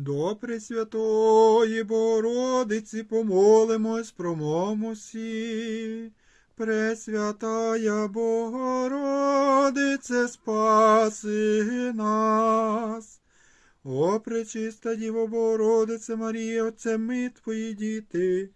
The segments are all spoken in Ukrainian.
До Пресвятої Богородиці помолимось, промовмосі. Пресвятая Богородице, спаси нас. О, пречиста Діво Богородице Марія, Отце ми твої діти.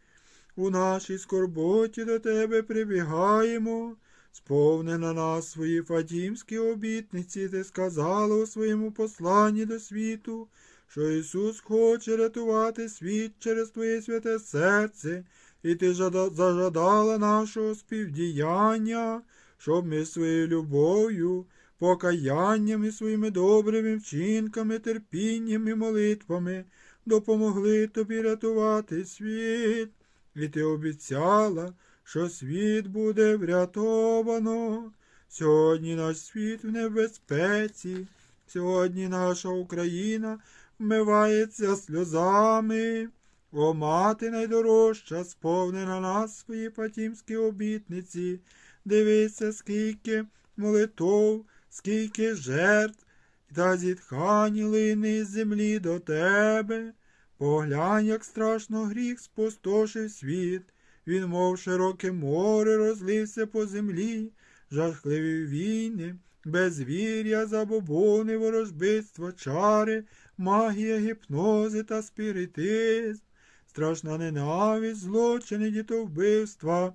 У нашій скорботі до тебе прибігаємо. Сповни на нас свої фатімські обітниці, ти сказала у своєму посланні до світу, що Ісус хоче рятувати світ через Твоє святе серце, і ти зажадала нашого співдіяння, щоб ми своєю любов'ю, покаянням і своїми добрими вчинками, терпінням і молитвами допомогли тобі рятувати світ. І ти обіцяла, що світ буде врятовано. Сьогодні наш світ в небезпеці, сьогодні наша Україна вмивається сльозами. О, мати найдорожча, сповни на нас свої патімські обітниці. Дивися, скільки молитов, скільки жертв та зітхань лини з землі до тебе. Поглянь, як страшно гріх спустошив світ. Він, мов широке море, розлився по землі, жахливі війни, безвір'я, забобони, ворожбитство, чари, магія, гіпнози та спіритизм, страшна ненависть, злочини, дітовбивства,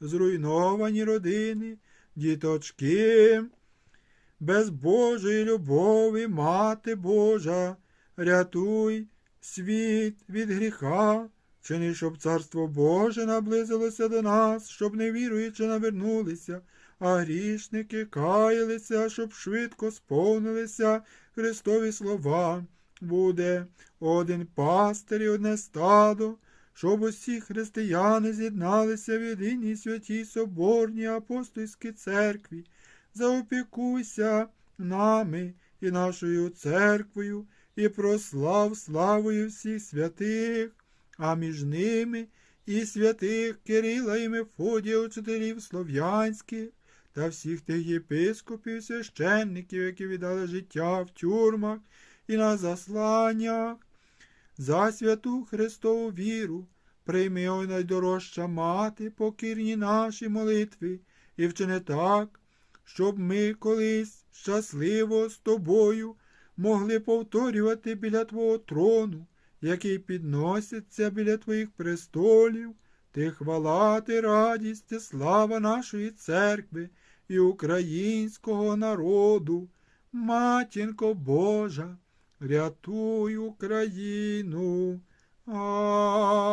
зруйновані родини, діточки. Без Божої любові, Мати Божа, рятуй світ від гріха, чини, щоб царство Боже наблизилося до нас, щоб невіруючи навернулися, а грішники каялися, щоб швидко сповнилися Христові слова. Буде один пастир і одне стадо, щоб усі християни з'єдналися в єдиній святій соборній апостольській церкві. Заопікуйся нами і нашою церквою, і прослав славою всіх святих, а між ними і святих Кирила і Мефодія, учителів слов'янських, та всіх тих єпископів, священників, які віддали життя в тюрмах і на засланнях. За святу Христову віру прийми, ой найдорожча мати, покірні наші молитви, і вчини так, щоб ми колись щасливо з тобою могли повторювати біля Твого трону, який підноситься біля Твоїх престолів, ти хвала, ти радість, ти слава нашої церкви і українського народу. Матінко Божа, рятуй Україну. Амінь.